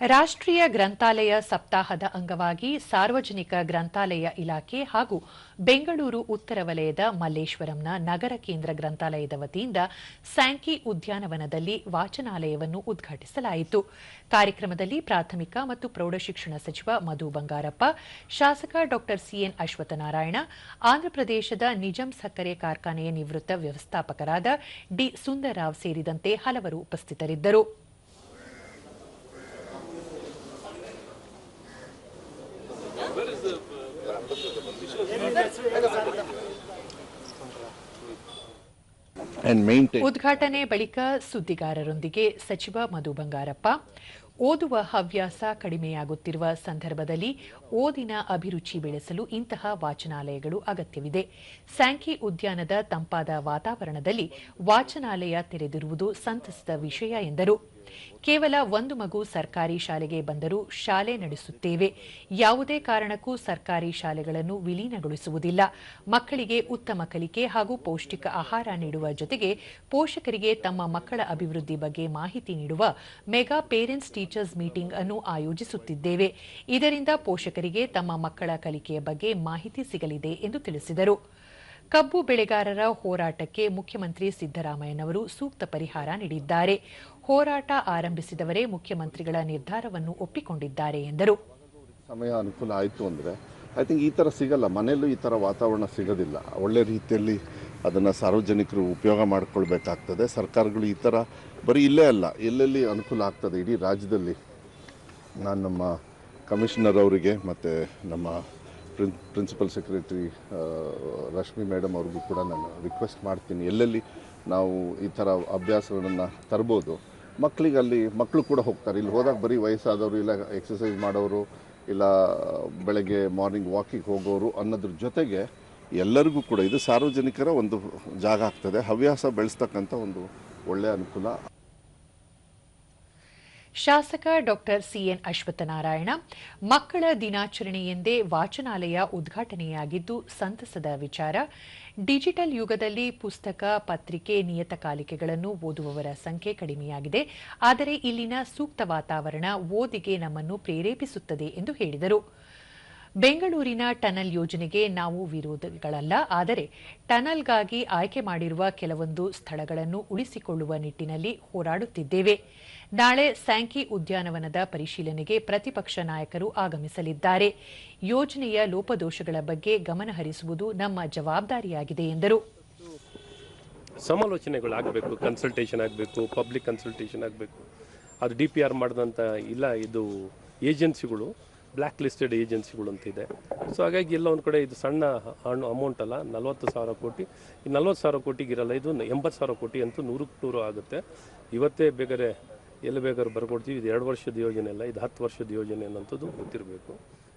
ರಾಷ್ಟ್ರೀಯ ಗ್ರಂಥಾಲಯ ಸಪ್ತಾಹದ ಅಂಗವಾಗಿ ಸಾರ್ವಜನಿಕ ಗ್ರಂಥಾಲಯ ಇಲಾಖೆ ಹಾಗೂ ಬೆಂಗಳೂರು ಉತ್ತರ ವಲಯದ ಮಲ್ಲೇಶ್ವರಂನ ನಗರ ಕೇಂದ್ರ ಗ್ರಂಥಾಲಯದ ವತಿಯಿಂದ ಸ್ಯಾಂಕಿ ಉದ್ಯಾನವನದಲ್ಲಿ ವಾಚನಾಲಯವನ್ನು ಉದ್ಘಾಟಿಸಲಾಯಿತು. ಕಾರ್ಯಕ್ರಮದಲ್ಲಿ ಪ್ರಾಥಮಿಕ ಮತ್ತು ಪ್ರೌಢಶಿಕ್ಷಣ ಸಚಿವ ಮಧು ಬಂಗಾರಪ್ಪ, ಶಾಸಕ ಡಾ ಸಿಎನ್ ಅಶ್ವತ್ಥನಾರಾಯಣ, ಆಂಧ್ರಪ್ರದೇಶದ ನಿಜಂ ಸಕ್ಕರೆ ಕಾರ್ಖಾನೆಯ ನಿವೃತ್ತ ವ್ಯವಸ್ಥಾಪಕರಾದ ಡಿ ಸುಂದರರಾವ್ ಸೇರಿದಂತೆ ಹಲವರು ಉಪಸ್ಥಿತರಿದ್ದರು. ಉದ್ಘಾಟನೆ ಬಳಿಕ ಸುದ್ದಿಗಾರರೊಂದಿಗೆ ಸಚಿವ ಮಧು ಬಂಗಾರಪ್ಪ. ಓದುವ ಹವ್ಯಾಸ ಕಡಿಮೆಯಾಗುತ್ತಿರುವ ಸಂದರ್ಭದಲ್ಲಿ ಓದಿನ ಅಭಿರುಚಿ ಬೆಳೆಸಲು ಇಂತಹ ವಾಚನಾಲಯಗಳು ಅಗತ್ಯವಿದೆ. ಸ್ಯಾಂಕಿ ಉದ್ಯಾನದ ತಂಪಾದ ವಾತಾವರಣದಲ್ಲಿ ವಾಚನಾಲಯ ತೆರೆದಿರುವುದು ಸಂತಸದ ವಿಷಯ ಎಂದರು. ಕೇವಲ ಒಂದು ಮಗು ಸರ್ಕಾರಿ ಶಾಲೆಗೆ ಬಂದರೂ ಶಾಲೆ ನಡೆಸುತ್ತೇವೆ. ಯಾವುದೇ ಕಾರಣಕ್ಕೂ ಸರ್ಕಾರಿ ಶಾಲೆಗಳನ್ನು ವಿಲೀನಗೊಳಿಸುವುದಿಲ್ಲ. ಮಕ್ಕಳಿಗೆ ಉತ್ತಮ ಕಲಿಕೆ ಹಾಗೂ ಪೌಷ್ಟಿಕ ಆಹಾರ ನೀಡುವ ಜೊತೆಗೆ ಪೋಷಕರಿಗೆ ತಮ್ಮ ಮಕ್ಕಳ ಅಭಿವೃದ್ಧಿ ಬಗ್ಗೆ ಮಾಹಿತಿ ನೀಡುವ ಮೆಗಾ ಪೇರೆಂಟ್ಸ್ ಟೀಚರ್ಸ್ ಮೀಟಿಂಗ್ ಅನ್ನು ಆಯೋಜಿಸುತ್ತಿದ್ದೇವೆ. ಇದರಿಂದ ಪೋಷಕರಿಗೆ ತಮ್ಮ ಮಕ್ಕಳ ಕಲಿಕೆಯ ಬಗ್ಗೆ ಮಾಹಿತಿ ಸಿಗಲಿದೆ ಎಂದು ತಿಳಿಸಿದರು. ಕಬ್ಬು ಬೆಳೆಗಾರರ ಹೋರಾಟಕ್ಕೆ ಮುಖ್ಯಮಂತ್ರಿ ಸಿದ್ದರಾಮಯ್ಯನವರು ಸೂಕ್ತ ಪರಿಹಾರ ನೀಡಿದ್ದಾರೆ. ಹೋರಾಟ ಆರಂಭಿಸಿದವರೇ ಮುಖ್ಯಮಂತ್ರಿಗಳ ನಿರ್ಧಾರವನ್ನು ಒಪ್ಪಿಕೊಂಡಿದ್ದಾರೆ ಎಂದರು. ಸಮಯ ಅನುಕೂಲ ಆಯಿತು ಅಂದರೆ ಐ ಥಿಂಕ್ ಈ ಥರ ಸಿಗಲ್ಲ. ಮನೆಯಲ್ಲೂ ಈ ಥರ ವಾತಾವರಣ ಸಿಗೋದಿಲ್ಲ. ಒಳ್ಳೆ ರೀತಿಯಲ್ಲಿ ಅದನ್ನು ಸಾರ್ವಜನಿಕರು ಉಪಯೋಗ ಮಾಡಿಕೊಳ್ಬೇಕಾಗ್ತದೆ. ಸರ್ಕಾರಗಳು ಈ ಥರ ಬರೀ ಇಲ್ಲೇ ಅಲ್ಲ, ಎಲ್ಲೆಲ್ಲಿ ಅನುಕೂಲ ಆಗ್ತದೆ? ಇಡೀ ರಾಜ್ಯದಲ್ಲಿ ನಾನು ನಮ್ಮ ಕಮಿಷನರ್ ಅವರಿಗೆ ಮತ್ತು ನಮ್ಮ ಪ್ರಿನ್, ಪ್ರಿನ್ಸಿಪಲ್ ಸೆಕ್ರೆಟರಿ ರಶ್ಮಿ ಮೇಡಮ್ ಅವ್ರಿಗೂ ಕೂಡ ನಾನು ರಿಕ್ವೆಸ್ಟ್ ಮಾಡ್ತೀನಿ. ಎಲ್ಲೆಲ್ಲಿ ನಾವು ಈ ಥರ ಅಭ್ಯಾಸಗಳನ್ನು ತರ್ಬೋದು ಮಕ್ಕಳಿಗೆ ಅಲ್ಲಿ ಮಕ್ಕಳು ಕೂಡ ಹೋಗ್ತಾರೆ. ಇಲ್ಲಿ ಹೋದಾಗ ಬರೀ ವಯಸ್ಸಾದವರು ಇಲ್ಲ ಎಕ್ಸಸೈಸ್ ಮಾಡೋರು ಇಲ್ಲ, ಬೆಳಗ್ಗೆ ಮಾರ್ನಿಂಗ್ ವಾಕಿಂಗ್ ಹೋಗೋರು ಅನ್ನೋದ್ರ ಜೊತೆಗೆ ಎಲ್ಲರಿಗೂ ಕೂಡ ಇದು ಸಾರ್ವಜನಿಕರ ಒಂದು ಜಾಗ ಆಗ್ತದೆ. ಹವ್ಯಾಸ ಬೆಳೆಸ್ತಕ್ಕಂಥ ಒಂದು ಒಳ್ಳೆಯ ಅನುಕೂಲ ಶಾಸಕ ಡಾಕ್ಟರ್ ಸಿಎನ್ ಅಶ್ವತ್ಥನಾರಾಯಣ, ಮಕ್ಕಳ ದಿನಾಚರಣೆಯೆಂದೇ ವಾಚನಾಲಯ ಉದ್ಘಾಟನೆಯಾಗಿದ್ದು, ಸಂತಸದ ವಿಚಾರ. ಡಿಜಿಟಲ್ ಯುಗದಲ್ಲಿ ಪುಸ್ತಕ, ಪತ್ರಿಕೆ ನಿಯತಕಾಲಿಕೆಗಳನ್ನು ಓದುವವರ ಸಂಖ್ಯೆ ಕಡಿಮೆಯಾಗಿದೆ. ಆದರೆ ಇಲ್ಲಿನ ಸೂಕ್ತ ವಾತಾವರಣ ಓದಿಗೆ ನಮ್ಮನ್ನು ಪ್ರೇರೇಪಿಸುತ್ತದೆ ಎಂದು ಹೇಳಿದರು. ಬೆಂಗಳೂರಿನ ಟನಲ್ ಯೋಜನೆಗೆ ನಾವು ವಿರೋಧಿಗಳಲ್ಲ, ಆದರೆ ಟನಲ್ಗಾಗಿ ಆಯ್ಕೆ ಮಾಡಿರುವ ಕೆಲವೊಂದು ಸ್ಥಳಗಳನ್ನು ಉಳಿಸಿಕೊಳ್ಳುವ ನಿಟ್ಟಿನಲ್ಲಿ ಹೋರಾಡುತ್ತಿದ್ದೇವೆ. ನಾಳೆ ಸ್ಯಾಂಕಿ ಉದ್ಯಾನವನದ ಪರಿಶೀಲನೆಗೆ ಪ್ರತಿಪಕ್ಷ ನಾಯಕರು ಆಗಮಿಸಲಿದ್ದಾರೆ. ಯೋಜನೆಯ ಲೋಪದೋಷಗಳ ಬಗ್ಗೆ ಗಮನಹರಿಸುವುದು ನಮ್ಮ ಜವಾಬ್ದಾರಿಯಾಗಿದೆ ಎಂದರು. ಸಮಾಲೋಚನೆಗಳು ಆಗಬೇಕು ಕನ್ಸಲ್ಟೇಷನ್ ಆಗಬೇಕು ಪಬ್ಲಿಕ್ ಕನ್ಸಲ್ಟೇಷನ್ ಆಗಬೇಕು. ಅದು ಡಿ ಪಿ ಆರ್ ಮಾಡಿದಂಥ ಇಲ್ಲ, ಇದು ಏಜೆನ್ಸಿಗಳು ಬ್ಲ್ಯಾಕ್ ಲಿಸ್ಟೆಡ್ ಏಜೆನ್ಸಿಗಳು ಅಂತ ಇದೆ ಸೊ ಹಾಗಾಗಿ ಎಲ್ಲ ಒಂದು ಕಡೆ ಇದು ಸಣ್ಣ ಹಣ್ಣು ಅಮೌಂಟ್ ಅಲ್ಲ, ನಲ್ವತ್ತು ಸಾವಿರ ಕೋಟಿ. ಈ ನಲ್ವತ್ತು ಸಾವಿರ ಕೋಟಿಗಿರಲ್ಲ, ಇದು ಎಂಬತ್ತು ಸಾವಿರ ಕೋಟಿ ಅಂತೂ ನೂರಕ್ಕೆ ನೂರು ಆಗುತ್ತೆ. ಇವತ್ತೇ ಬೇಕಾದ್ರೆ ಎಲ್ಲಿ ಬೇಕಾದ್ರೂ ಬರ್ಕೊಡ್ತೀವಿ. ಇದು ಎರಡು ವರ್ಷದ ಯೋಜನೆ ಅಲ್ಲ, ಇದು ಹತ್ತು ವರ್ಷದ ಯೋಜನೆ ಅನ್ನೋಂಥದ್ದು ಗೊತ್ತಿರಬೇಕು.